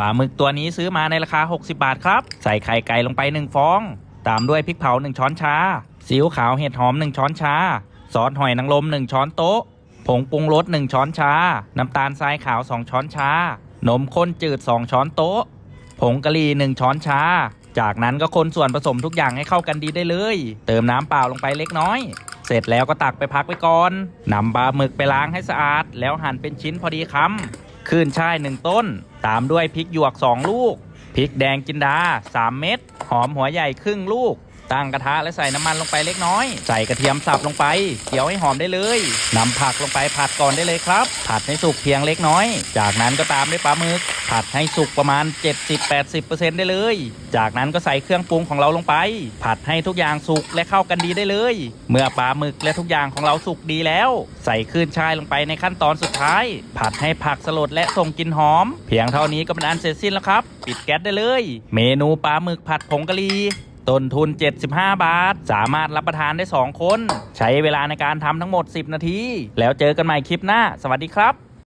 ปลาหมึกตัวนี้ซื้อมาในราคา 60 บาทครับ ใส่ไข่ไก่ลงไป 1 ฟอง ตามด้วยพริกเผา 1 ช้อนชาซีอิ๊วขาวเห็ดหอม 1 ช้อนชา ซอสหอยนางรม 1 ช้อนโต๊ะ ผงปรุงรส 1 ช้อนชา น้ำตาลทรายขาว 2 ช้อนชา นมข้นจืด 2 ช้อนโต๊ะ ผงกะหรี่ 1 ช้อนชา จากนั้นก็คนส่วนผสมทุกอย่างให้เข้ากันดีได้เลย เติมน้ำเปล่าลงไปเล็กน้อย เสร็จแล้วก็ตักไปพักไว้ก่อนนำปลาหมึกไปล้างให้สะอาด แล้วหั่นเป็นชิ้นพอดีคำ ขึ้นช่ายหนึ่งต้น ตามด้วยพริกหยวก 2 ลูก พริกแดงจินดา 3 เม็ด หอมหัวใหญ่ครึ่งลูก ตั้งกระทะและใส่น้ำมันลงไปเล็กน้อย ใส่กระเทียมสับลงไปเคี่ยวให้หอมได้เลยนำผักลงไปผัดก่อนได้เลยครับ ผัดให้สุกเพียงเล็กน้อย จากนั้นก็ตามด้วยปลาหมึก ผัดให้สุกประมาณ 70-80%ได้เลย จากนั้นก็ใส่เครื่องปรุงของเราลงไป ผัดให้ทุกอย่างสุกและเข้ากันดีได้เลย เมื่อปลาหมึกและทุกอย่างของเราสุกดีแล้ว ใส่ขึ้นช่ายลงไปในขั้นตอนสุดท้าย ผัดให้ผักสลดและส่งกลิ่นหอม เพียงเท่านี้ก็เป็นอันเสร็จสิ้นแล้วครับ ปิดแก๊สได้เลย เมนูปลาหมึกผัดผงกะหรี่ ต้นทุน 75 บาท สามารถรับประทานได้ 2 คน ใช้เวลาในการทำทั้งหมด 10 นาที แล้วเจอกันใหม่คลิปหน้า สวัสดีครับ